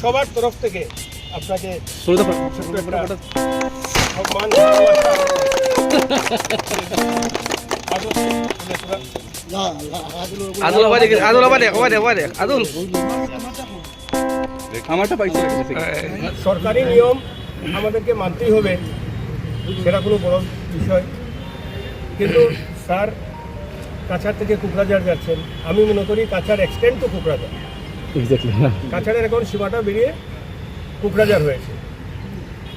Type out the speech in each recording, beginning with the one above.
সবার তরফ থেকে আপনাকে সম্মান। আদুল আদুল আমারটা পাইছি সরকারি নিয়ম আমাদেরকে মানতেই হবে সেটা কোনো বড় বিষয়। কিন্তু স্যার কাছাড় থেকে কুকরাঝাড় যাচ্ছেন। আমি মনে করি কাছাড় এক্সটেন্ড তো কুকরাঝাড়। এক্স্যাক্টলি কাছাড়ের এখন সীমাটা বেরিয়ে কুকরাঝাড় হয়েছে।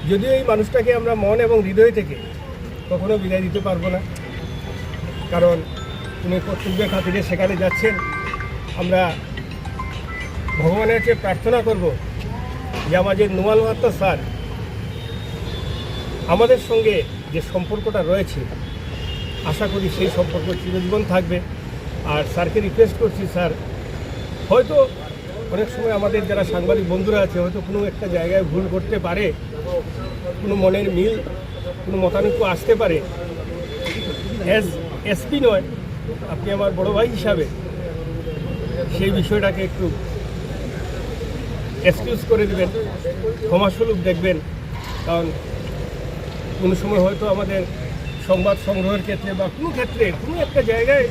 যদিও এই মানুষটাকে আমরা মন এবং হৃদয় থেকে কখনো বিদায় দিতে পারব না। কারণ উনি কর্তব্যের খাতিরে সেখানে যাচ্ছেন। আমরা ভগবানের কাছে প্রার্থনা করব যে আমাদের নোয়াল মাত্র স্যার আমাদের সঙ্গে যে সম্পর্কটা রয়েছে আশা করি সেই সম্পর্ক চিরজীবন থাকবে। আর স্যারকে রিকোয়েস্ট করছি, স্যার, হয়তো অনেক সময় আমাদের যারা সাংবাদিক বন্ধুরা আছে, হয়তো কোনো একটা জায়গায় ভুল করতে পারে, কোনো মনের মিল, কোনো মতানৈক্য আসতে পারে। অ্যাজ এসপি নয়, আপনি আমার বড় ভাই হিসাবে সেই বিষয়টাকে একটু এক্সকিউজ করে দেবেন ক্ষমাস্বরূপ দেখবেন। কারণ কোনো সময় হয়তো আমাদের সংবাদ সংগ্রহের ক্ষেত্রে বা কোনো ক্ষেত্রে, কোনো একটা জায়গায়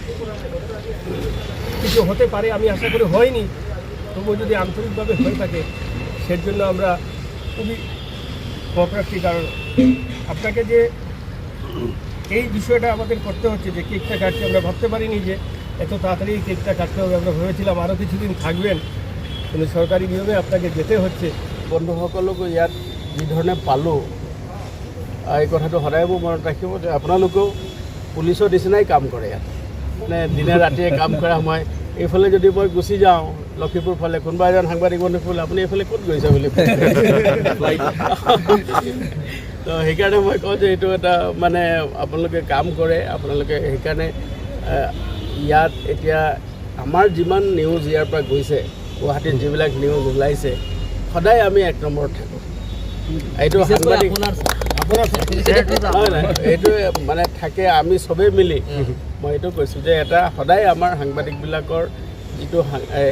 কিছু হতে পারে, আমি আশা করি হয়নি। তবুও যদি আন্তরিকভাবে হয়ে থাকে সের জন্য আমরা খুবই ক্ষমাপ্রার্থী কারণ আপনাকে যে এই বিষয়টা আমাদের করতে হচ্ছে, যে কেকটা কাটতে আমরা ভাবতে পারিনি যে এত তাড়াতাড়ি কেকটা কাটতে হবে, আমরা ভেবেছিলাম আরও কিছুদিন থাকবেন, কিন্তু সরকারি নিয়মে আপনাকে যেতে হচ্ছে। বন্ধুসকলকো ইয়াত যি ধৰণে পালোঁ এই কথাটো সদায় মোৰ মনত ৰাখিব যে আপোনালোকেও পুলিচৰ নিচিনাই কাম কৰে ইয়াত। মানে দিনে ৰাতিয়ে কাম কৰা মই এইফালে যদি মই গুচি যাওঁ লক্ষীপুৰ ফালে কোনোবা এজন সাংবাদিক বন্ধু ক'লে আপুনি এইফালে ক'ত গৈছে বুলি। তো সেইকাৰণে মই কওঁ যে এইটো এটা মানে আপোনালোকে কাম কৰে আপোনালোকে সেইকাৰণে ইয়াত এতিয়া আমাৰ যিমান নিউজ ইয়াৰ পৰা গৈছে গুৱাহাটীত যিবিলাক নিউজ ওলাইছে সদায় আমি এক নম্বৰত থাকোঁ। এইটো সাংবাদিক এইটো মানে থাকে, আমি চবেই মিলি। মই এইটো কৈছোঁ যে এটা সদায় আমাৰ সাংবাদিকবিলাকৰ যিটো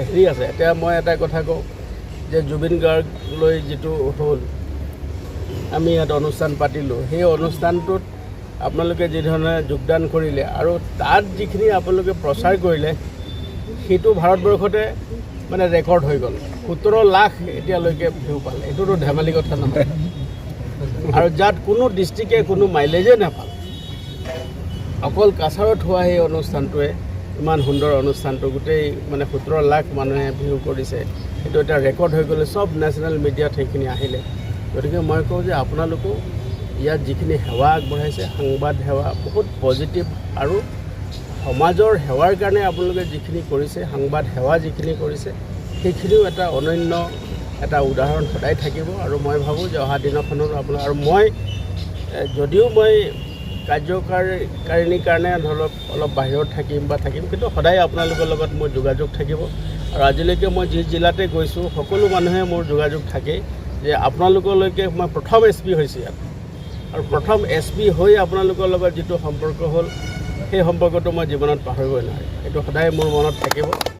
হেৰি আছে, এতিয়া মই এটা কথা কওঁ যে জুবিন গাৰ্গ লৈ যিটো হ'ল, আমি ইয়াত অনুষ্ঠান পাতিলোঁ, সেই অনুষ্ঠানটোত আপোনালোকে যি ধৰণে যোগদান কৰিলে আৰু তাত যিখিনি আপোনালোকে প্ৰচাৰ কৰিলে, সেইটো ভাৰতবৰ্ষতে মানে ৰেকৰ্ড হৈ গ'ল। সোতৰ লাখ এতিয়ালৈকে ভিউ পালে। এইটোতো ধেমালি কথা নহয়। আৰু যাত কোনো ডিষ্ট্ৰিক্টে কোনো মাইলেজে নাপালে। অকল কাছাৰত হোৱা সেই অনুষ্ঠানটোৱে, ইমান সুন্দৰ অনুষ্ঠানটো, গোটেই মানে সোতৰ লাখ মানুহে ভিউ কৰিছে। সেইটো এতিয়া ৰেকৰ্ড হৈ গ'লে চব নেশ্যনেল মিডিয়াত সেইখিনি আহিলে। গতিকে মই কওঁ যে আপোনালোকেও ইয়াত যিখিনি সেৱা আগবঢ়াইছে, সাংবাদ সেৱা, বহুত পজিটিভ আৰু সমাজৰ সেৱাৰ কাৰণে আপোনালোকে যিখিনি কৰিছে, সাংবাদ সেৱা যিখিনি কৰিছে, সেইখিনিও এটা অনন্য এটা উদাহৰণ সদায় থাকিব আৰু মই ভাবোঁ যে অহা দিনখনত আপোনাৰ আৰু মই যদিও মই কাৰ্যকাৰিণীৰ কাৰণে ধৰক অলপ বাহিৰত থাকিম বা থাকিম, কিন্তু সদায় আপোনালোকৰ লগত মোৰ যোগাযোগ থাকিব। আৰু আজিলৈকে মই যি জিলাতে গৈছোঁ, সকলো মানুহে মোৰ যোগাযোগ থাকেই যে আপোনালোকলৈকে মই প্ৰথম এছ পি হৈছোঁ ইয়াত। আৰু প্ৰথম এছ পি হৈ আপোনালোকৰ লগত যিটো সম্পৰ্ক হ'ল, সেই সম্পৰ্কটো মই জীৱনত পাহৰিবই নোৱাৰিম। এইটো সদায় মোৰ মনত থাকিব।